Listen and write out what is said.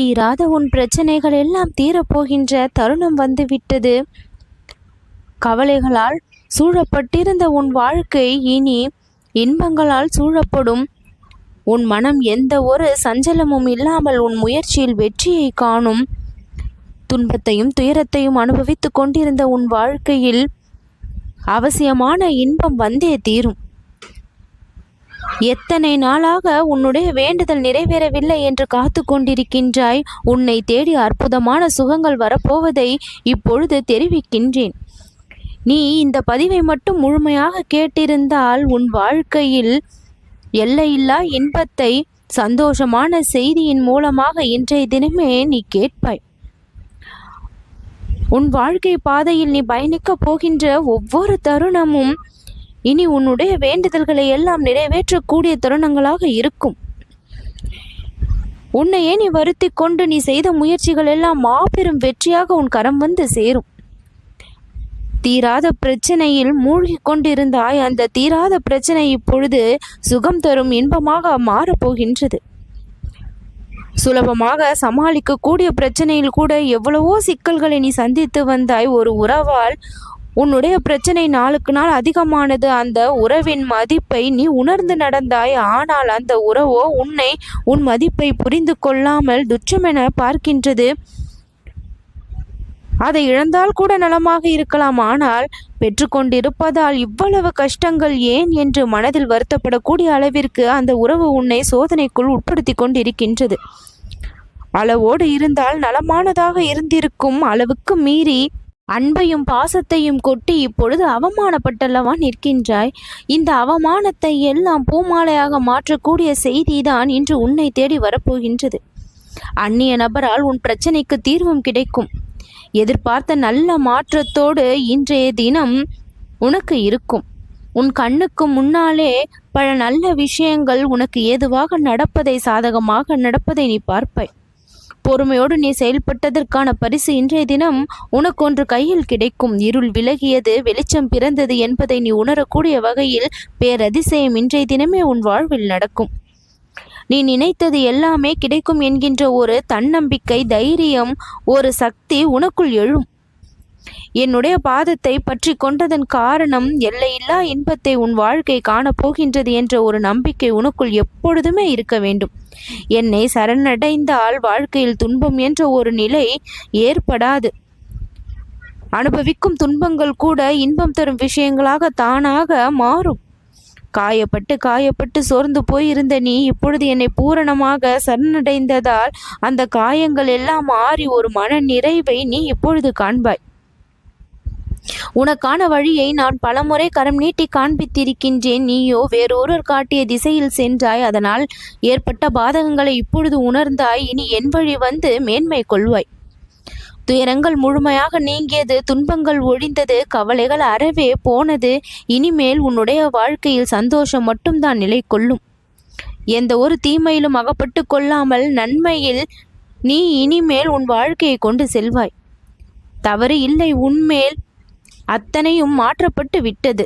தீராத உன் பிரச்சனைகள் எல்லாம் தீரப்போகின்ற தருணம் வந்துவிட்டது. கவலைகளால் சூழப்பட்டிருந்த உன் வாழ்க்கை இனி இன்பங்களால் சூழப்படும். உன் மனம் எந்த ஒரு சஞ்சலமும் இல்லாமல் உன் முயற்சியில் வெற்றியை காணும். துன்பத்தையும் துயரத்தையும் அனுபவித்துக் கொண்டிருந்த உன் வாழ்க்கையில் அவசியமான இன்பம் வந்தே தீரும். எத்தனை நாளாக உன்னுடைய வேண்டுதல் நிறைவேறவில்லை என்று காத்து கொண்டிருக்கின்றாய்? உன்னை தேடி அற்புதமான சுகங்கள் வரப்போவதை இப்பொழுது தெரிவிக்கின்றேன். நீ இந்த பதிவை மட்டும் முழுமையாக கேட்டிருந்தால் உன் வாழ்க்கையில் எல்லையில்லா இன்பத்தை சந்தோஷமான செய்தியின் மூலமாக இன்றைய தினமே நீ கேட்பாய். உன் வாழ்க்கை பாதையில் நீ பயணிக்கப் போகின்ற ஒவ்வொரு தருணமும் இனி உன்னுடைய வேண்டுதல்களை எல்லாம் நிறைவேற்றக்கூடிய தருணங்களாக இருக்கும். உன்னையே நீ வருத்தி கொண்டு நீ செய்த முயற்சிகள் எல்லாம் மாபெரும் வெற்றியாக உன் கரம் வந்து சேரும். தீராத பிரச்சனையில் மூழ்கி கொண்டிருந்தாய். அந்த தீராத பிரச்சனை இப்பொழுது சுகம் தரும் இன்பமாக மாறப்போகின்றது சுலபமாக சமாளிக்கக்கூடிய பிரச்சனையில் கூட எவ்வளவோ சிக்கல்களை நீ சந்தித்து வந்தாய். ஒரு உறவால் உன்னுடைய பிரச்சனை நாளுக்கு நாள் அதிகமானது. அந்த உறவின் மதிப்பை நீ உணர்ந்து நடந்தாய். ஆனால் அந்த உறவோ உன்னை உன் மதிப்பை புரிந்து கொள்ளாமல் துச்சமென பார்க்கின்றது. அதை இழந்தால் கூட நலமாக இருக்கலாம். ஆனால் பெற்றுக்கொண்டிருப்பதால் இவ்வளவு கஷ்டங்கள் ஏன் என்று மனதில் வருத்தப்படக்கூடிய அளவிற்கு அந்த உறவு உன்னை சோதனைக்குள் உட்படுத்தி கொண்டிருக்கின்றது. அளவோடு இருந்தால் நலமானதாக இருந்திருக்கும் அளவுக்கு மீறி அன்பையும் பாசத்தையும் கொட்டி இப்பொழுது அவமானப்பட்டல்லவா நிற்கின்றாய்? இந்த அவமானத்தை எல்லாம் பூமாலையாக மாற்றக்கூடிய செய்திதான் இன்று உன்னை தேடி வரப்போகின்றது. அந்நிய நபரால் உன் பிரச்சனைக்கு தீர்வும் கிடைக்கும். எதிர்பார்த்த நல்ல மாற்றத்தோடு இன்றைய தினம் உனக்கு இருக்கும். உன் கண்ணுக்கு முன்னாலே பல நல்ல விஷயங்கள் உனக்கு ஏதுவாக நடப்பதை சாதகமாக நடப்பதை நீ பார்ப்பாய். பொறுமையோடு நீ செயல்பட்டதற்கான பரிசு இன்றைய தினம் உனக்கொன்று கையில் கிடைக்கும். இருள் விலகியது வெளிச்சம் பிறந்தது என்பதை நீ உணரக்கூடிய வகையில் பேரதிசயம் இன்றைய தினமே உன் வாழ்வில் நடக்கும். நீ நினைத்தது எல்லாமே கிடைக்கும் என்கின்ற ஒரு தன்னம்பிக்கை தைரியம் ஒரு சக்தி உனக்குள் எழும். என்னுடைய பாதத்தை பற்றி கொண்டதன் காரணம் எல்லையில்லா இன்பத்தை உன் வாழ்க்கை காணப்போகின்றது என்ற ஒரு நம்பிக்கை உனக்குள் எப்பொழுதுமே இருக்க வேண்டும். என்னை சரணடைந்தால் வாழ்க்கையில் துன்பம் என்ற ஒரு நிலை ஏற்படாது. அனுபவிக்கும் துன்பங்கள் கூட இன்பம் தரும் விஷயங்களாக தானாக மாறும். காயப்பட்டு காயப்பட்டு சோர்ந்து போயிருந்த நீ இப்பொழுது என்னை பூரணமாக சரணடைந்ததால் அந்த காயங்கள் எல்லாம் மாறி ஒரு மன நிறைவை நீ இப்பொழுது காண்பாய். உனக்கான வழியை நான் பலமுறை கரம் நீட்டி காண்பித்திருக்கின்றேன். நீயோ வேறொருவர் காட்டிய திசையில் சென்றாய். அதனால் ஏற்பட்ட பாதகங்களை இப்பொழுது உணர்ந்தாய். இனி என் வழி வந்து மேன்மை கொள்வாய். துயரங்கள் முழுமையாக நீங்கியது துன்பங்கள் ஒழிந்தது கவலைகள் அறவே போனது. இனிமேல் உன்னுடைய வாழ்க்கையில் சந்தோஷம் மட்டும்தான் நிலை கொள்ளும் எந்த ஒரு தீமையிலும் அகப்பட்டு கொள்ளாமல் நன்மையில் நீ இனிமேல் உன் வாழ்க்கையை கொண்டு செல்வாய். தவறு இல்லை உன்மேல் அத்தனையும் மாற்றப்பட்டு விட்டது.